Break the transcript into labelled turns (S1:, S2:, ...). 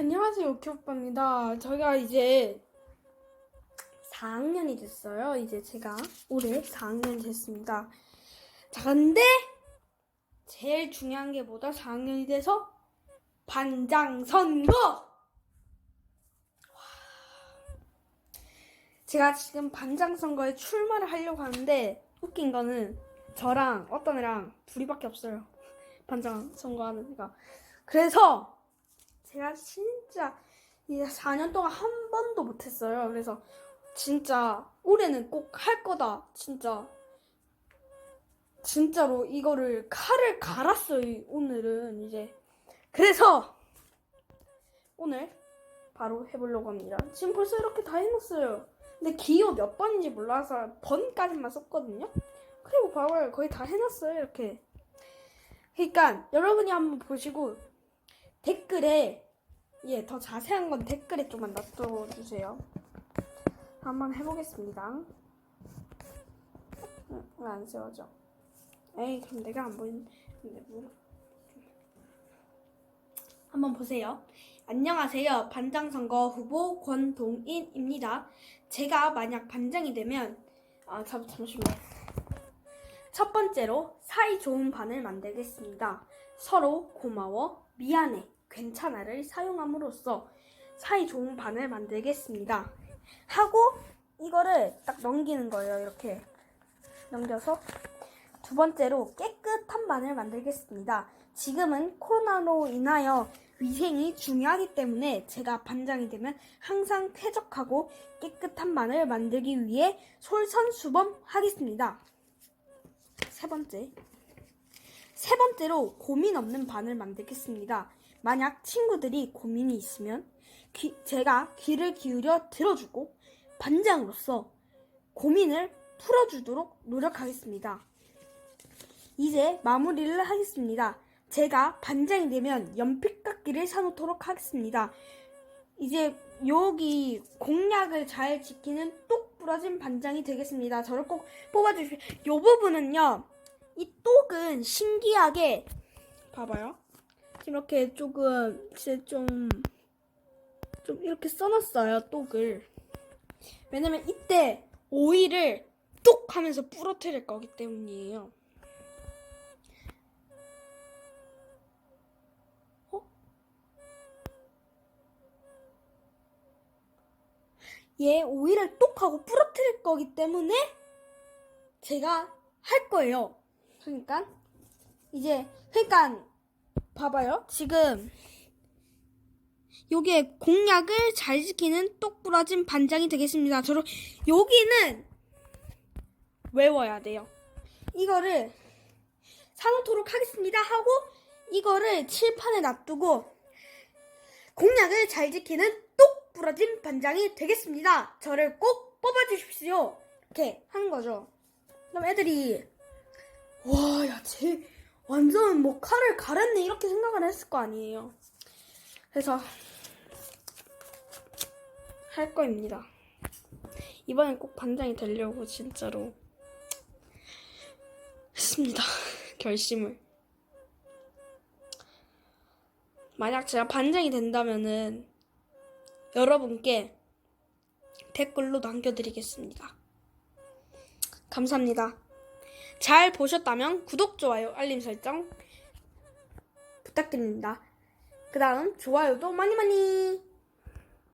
S1: 안녕하세요, 오키 오빠입니다. 저희가 이제 4학년이 됐어요. 이제 제가 올해 4학년이 됐습니다. 자, 근데 제일 중요한 게 뭐다? 4학년이 돼서 반장 선거! 와. 제가 지금 반장 선거에 출마를 하려고 하는데 웃긴 거는 저랑 어떤 애랑 둘이밖에 없어요. 반장 선거하는 애가. 그래서 제가 진짜 이제 4년 동안 한 번도 못했어요. 그래서 진짜 올해는 꼭 할 거다. 진짜 진짜로 이거를 칼을 갈았어요. 오늘은 이제 그래서 오늘 바로 해보려고 합니다. 지금 벌써 이렇게 다 해놨어요. 근데 기호 몇 번인지 몰라서 번까지만 썼거든요. 그리고 바로 거의 다 해놨어요. 이렇게. 그러니까 여러분이 한번 보시고 댓글에 예, 더 자세한 건 댓글에 좀만 놔둬주세요. 한번 해보겠습니다. 응, 왜안 세워져? 에이, 그럼 내가 안 보이는데 뭐. 한번 보세요. 안녕하세요. 반장 선거 후보 권동인입니다. 제가 만약 반장이 되면 아, 잠, 잠시만요. 첫 번째로 사이 좋은 반을 만들겠습니다. 서로 고마워, 미안해, 괜찮아를 사용함으로써 사이 좋은 반을 만들겠습니다. 하고 이거를 딱 넘기는 거예요. 이렇게 넘겨서 두 번째로 깨끗한 반을 만들겠습니다. 지금은 코로나로 인하여 위생이 중요하기 때문에 제가 반장이 되면 항상 쾌적하고 깨끗한 반을 만들기 위해 솔선수범하겠습니다. 세 번째. 세 번째로 고민 없는 반을 만들겠습니다. 만약 친구들이 고민이 있으면 귀- 제가 귀를 기울여 들어주고 반장으로서 고민을 풀어주도록 노력하겠습니다. 이제 마무리를 하겠습니다. 제가 반장이 되면 연필깎이를 사놓도록 하겠습니다. 이제 여기 공약을 잘 지키는 똑 부러진 반장이 되겠습니다. 저를 꼭 뽑아주십시오. 이 부분은요, 이 똑은 신기하게 봐봐요. 이렇게 조금 이제 좀, 좀 이렇게 써놨어요, 똑을. 왜냐면 이때 오이를 똑 하면서 부러뜨릴 거기 때문이에요. 어? 얘 오이를 똑 하고 부러뜨릴 거기 때문에 제가 할 거예요. 그러니까 이제 그러니까 봐봐요. 지금 여기에 공약을 잘 지키는 똑부러진 반장이 되겠습니다. 저로 여기는 외워야 돼요. 이거를 사놓도록 하겠습니다 하고 이거를 칠판에 놔두고 공약을 잘 지키는 똑부러진 반장이 되겠습니다. 저를 꼭 뽑아주십시오. 이렇게 하는 거죠. 그럼 애들이 와, 야, 쟤 완전 뭐 칼을 갈았네 이렇게 생각을 했을 거 아니에요. 그래서 할 거입니다. 이번엔 꼭 반장이 되려고 진짜로 했습니다. 결심을. 만약 제가 반장이 된다면은 여러분께 댓글로 남겨드리겠습니다. 감사합니다. 잘 보셨다면 구독, 좋아요, 알림 설정 부탁드립니다. 그 다음 좋아요도 많이 많이